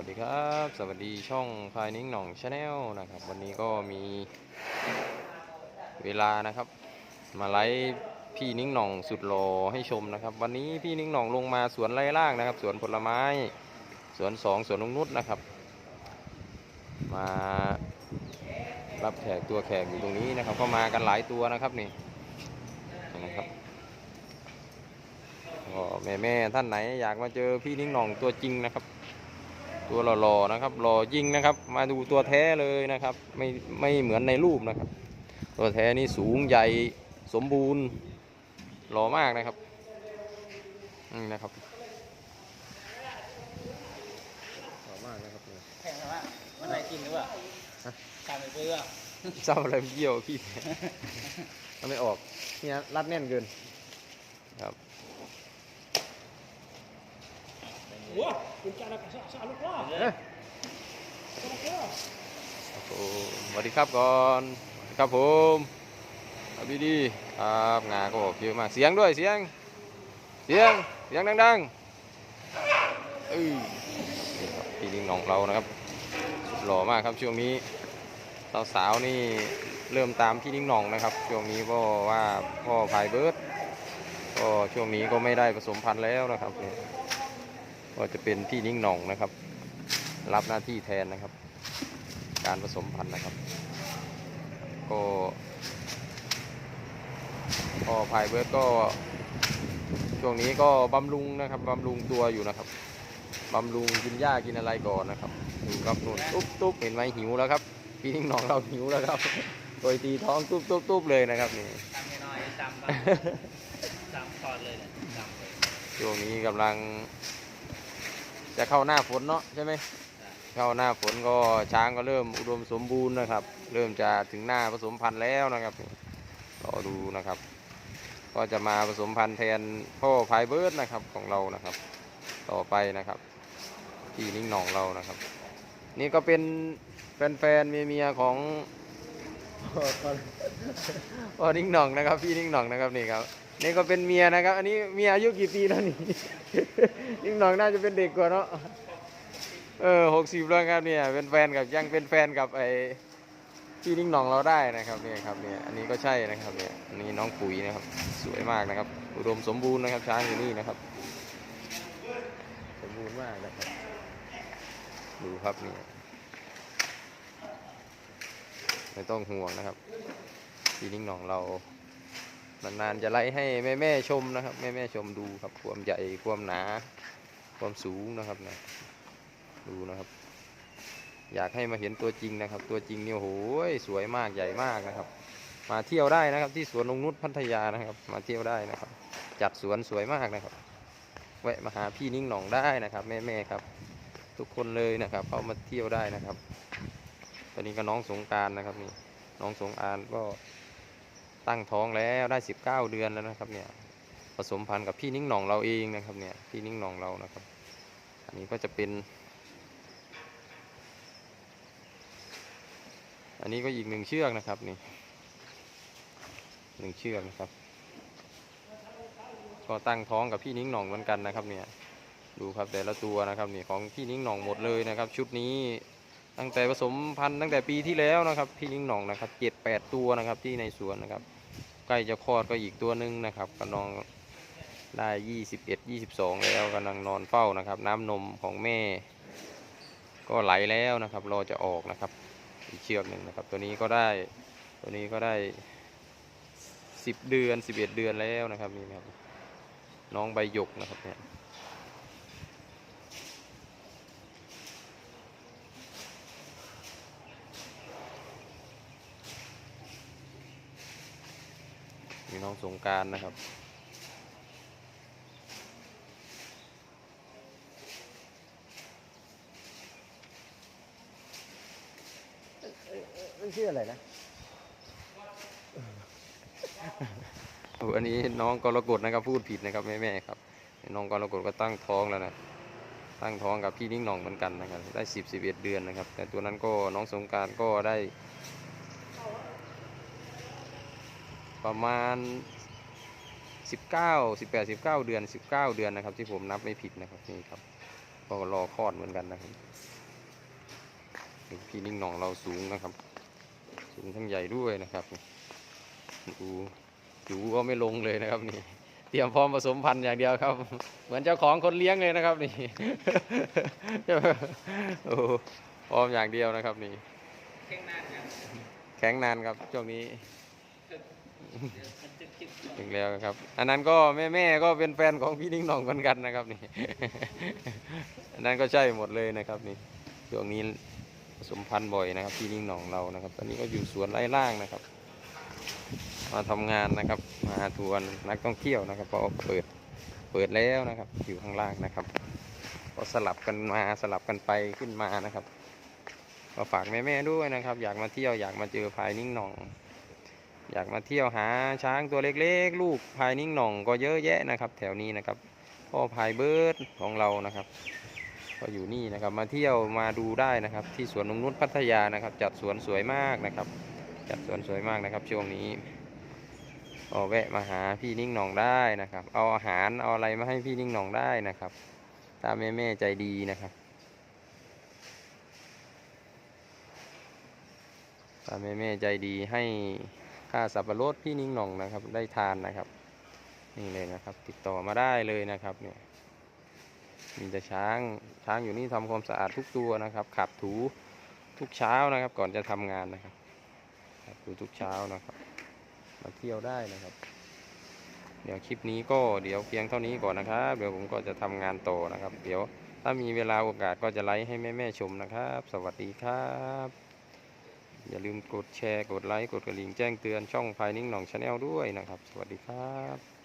วัสดีครับ สวัสดีช่องพายนิ้งหน่องชาแนลนะครับ วันนี้ก็มีเวลานะครับ มาไลฟ์พี่นิ้งหน่องสุดหล่อให้ชมนะครับ วันนี้พี่นิ้งหน่องลงมาสวนไร่ล่างนะครับ สวนผลไม้ สวนสองสวนนงนุษนะครับ มารับแขกตัวแขกอยู่ตรงนี้นะครับ ก็มากันหลายตัวนะครับนี่นะครับก็แม่แม่ท่านไหนอยากมาเจอพี่นิ้งหน่องตัวจริงนะครับ ตัวหล่อๆนะครับหล่อจริงนะครับ มาดูตัวแท้เลยนะครับ ไม่ไม่เหมือนในรูปนะครับ ตัวแท้นี่สูงใหญ่สมบูรณ์หล่อมากนะครับนี่นะครับหล่อมากนะครับแข่งกันว่ามันไหนกินหรือเปล่าฮะตามไปเพื่อเศร้าอะไรเยี่ยวพี่มันไม่ออกเนี่ยรัดแน่นเกินครับ Wah, puncak nak sak sak lupa. เอ้ยโอ้สวัสดีครับก่อนสวัสดีครับผมครับพี่ดีครับงาก็ออกเยอะมากเสียงด้วยเสียง เสียงเสียงดังๆเอ้ยนี่ครับพี่ลิงน้องเรานะครับสุดหล่อมากครับช่วงนี้สาวๆนี่เริ่มตามพี่ลิงน้องนะครับ ช่วงนี้ก็ว่าพ่อพายเบิร์ดก็ช่วงนี้ก็ไม่ได้ผสมพันธุ์แล้วนะครับนี่ ก็จะเป็นพี่ลิงน้องนะครับ รับหน้าที่แทนนะครับ การผสมพันธุ์นะครับ ก็ก็พายเบิร์ดก็ ช่วงนี้ก็บำรุงนะครับบำรุงตัวอยู่นะครับบำรุงกินหญ้ากินอะไรก่อนนะครับดูครับนู่นตุ๊บตุ๊บเห็นไหมหิวแล้วครับ พี่นิ่งหนองเราหิวแล้วครับโดยตีท้องตุ๊บตุ๊บตุ๊บเลยนะครับนี่จำน้อยๆจำบ้างจำคอร์ดเลยเนี่ยจำเลยช่วงนี้กำลัง จะเข้าหน้าฝนเนาะใช่ไหมเข้าหน้าฝนก็ช้างก็เริ่มอุดมสมบูรณ์นะครับ เริ่มจะถึงหน้าผสมพันธุ์แล้วนะครับรอดูนะครับ ก็จะมาผสมพันธุ์แทนพ่อพายเบิร์ดนะครับของเรานะครับ ต่อไปนะครับพี่นิ่งหนองเรานะครับ นี่ก็เป็นแฟนๆเมียๆของพ่อนิ่งหน่องนะครับ พี่นิ่งหน่องนะครับนี่ครับ นี่ก็เป็นเมียนะครับ อันนี้เมียอายุกี่ปีแล้วนี่ นิ่งหน่องน่าจะเป็นเด็กกว่าเนาะ เออหกสิบแล้วครับเนี่ย เป็นแฟนกับยังเป็นแฟนกับไอ้พี่นิ่งหน่องเราได้นะครับเนี่ยครับเนี่ย อันนี้ก็ใช่นะครับเนี่ย อันนี้น้องปุ๋ยนะครับ สวยมากนะครับ อุดมสมบูรณ์นะครับ ช้างอยู่นี่นะครับ สมบูรณ์มากนะครับ ดูครับนี่ ไม่ต้องห่วงนะครับพี่นิ่งหน่องเรา นานๆจะไล่ให้แม่แม่ๆชมนะครับแม่แม่ๆชมดูครับความใหญ่ความหนา ความสูงนะครับนะดูนะครับ อยากให้มาเห็นตัวจริงนะครับ ตัวจริงเนี่ยโอ้โหสวยมากใหญ่มากนะครับ มาเที่ยวได้นะครับ ที่สวนนงนุชพัทยานะครับ มาเที่ยวได้นะครับ จัดสวนสวยมากนะครับแวะมาหาพี่นิ่งหน่องได้นะครับ แม่แม่ๆครับ ทุกคนเลยนะครับ เข้ามาเที่ยวได้นะครับ ตอนนี้ก็น้องสงการนะครับนี่น้องสงการก็ ตั้งท้องแล้วได้ 19 เดือนแล้วนะครับเนี่ยผสมพันธุ์กับพี่นิ่งหน่องเราเองนะครับเนี่ยพี่นิ่งหน่องเรานะครับ อันนี้ก็จะเป็น อันนี้ก็อีกหนึ่งเชือกนะครับนี่หนึ่งเชือกนะครับก็ตั้งท้องกับพี่นิ่งหน่องเหมือนกันนะครับเนี่ยดูครับแต่ละตัวนะครับนี่ของพี่นิ่งหน่องหมดเลยนะครับ ชุดนี้ ตั้งแต่ผสมพันธุ์ตั้งแต่ปีที่แล้วนะครับพี่นิ่งหน่องนะครับเจ็ดแปดตัวนะครับที่ในสวนนะครับใกล้จะคลอดก็อีกตัวหนึงนะครับกำลังได้ยี่สิบเอ็ดยี่สิบสองแล้วกำลังนอนเฝ้านะครับ น้ำนมของแม่ ก็ไหลแล้วนะครับรอจะออกนะครับ อีกเชือกหนึ่งนะครับ ตัวนี้ก็ได้ตัวนี้ก็ได้สิบเดือนสิบเอ็ดเดือนแล้วนะครับนี่นะครับน้องใบหยกนะครับเนี่ย มีน้องสงกรารนะครับ มันชื่ออะไรนะโอ้อันนี้น้องกรกฎนะครับพูดผิดนะครับแม่แม่ๆครับ น้องกรกฎก็ตั้งท้องแล้วนะ ตั้งท้องกับพี่นิ่งหน่องเหมือนกันนะครับ ได้สิบสิบเอ็ดเดือนนะครับ แต่ตัวนั้นก็น้องสงกรารก็ได้ ประมาณสิบเก้าสิบแปดสิบเก้าเดือนสิบเก้าเดือนนะครับ ที่ผมนับไม่ผิดนะครับนี่ครับก็รอคลอดเหมือนกันนะครับพี่นิ่งหน่องเราสูงนะครับ สูงทั้งใหญ่ด้วยนะครับดูดูก็ไม่ลงเลยนะครับนี่เตรียมพร้อมผสมพันธุ์อย่างเดียวครับ เหมือนเจ้าของคนเลี้ยงเลยนะครับนี่โอ้โหพร้อมอย่างเดียวนะครับนี่เข่งนานครับแข็งนานครับช่วงนี้มันจะจิบ ถึงแล้วครับ อันนั้นก็แม่แม่ก็เป็นแฟนของพี่นิ่งหน่องเหมือนกันนะครับนี่ อันนั้นก็ใช่หมดเลยนะครับนี่ช่วงนี้ผสมพันธุ์บ่อยนะครับ พี่นิ่งหน่องเรานะครับ ตอนนี้ก็อยู่สวนไร่ล่างนะครับ มาทำงานนะครับ มาทวนนักท่องเที่ยวนะครับพราะเปิดเปิดแล้วนะครับอยู่ข้างล่างนะครับ ก็สลับกันมาสลับกันไปขึ้นมานะครับก็ฝากแม่ๆด้วยนะครับ อยากมาเที่ยวอยากมาเจอพายนิ่งหน่อง อยากมาเที่ยวหาช้างตัวเล็กๆ ลูกพายนิ่งหน่องก็เยอะแยะนะครับ แถวนี้นะครับพ่อพายเบิร์ดของเรานะครับ ก็อยู่นี่นะครับมาเที่ยวมาดูได้นะครับ ที่สวนนงนุชพัทยานะครับ จัดสวนสวยมากนะครับ จัดสวนสวยมากนะครับ ช่วงนี้ก็แวะมาหาพี่นิ่งหน่องได้นะครับ เอาอาหารเอาอะไรมาให้พี่นิ่งหน่องได้นะครับตามแม่แม่ใจดีนะครับตามแม่แม่ใจดีให้ ค่าสับปะรดพี่นิ่งหน่องนะครับ ได้ทานนะครับ นี่เลยนะครับ ติดต่อมาได้เลยนะครับเนี่ยมีแต่ช้างช้างอยู่นี่ทำความสะอาดทุกตัวนะครับขับถูทุกเช้านะครับ ก่อนจะทำงานนะครับขับถูทุกเช้านะครับ มาเที่ยวได้นะครับ เดี๋ยวคลิปนี้ก็เดี๋ยวเพียงเท่านี้ก่อนนะครับ เดี๋ยวผมก็จะทำงานต่อนะครับ เดี๋ยวถ้ามีเวลาโอกาสก็จะไลฟ์ให้แม่ๆชมนะครับ สวัสดีครับ อย่าลืมกดแชร์ กดไลค์ กดกระดิ่งแจ้งเตือนช่องพายนิ่งหนองชาแนลด้วยนะครับ สวัสดีครับ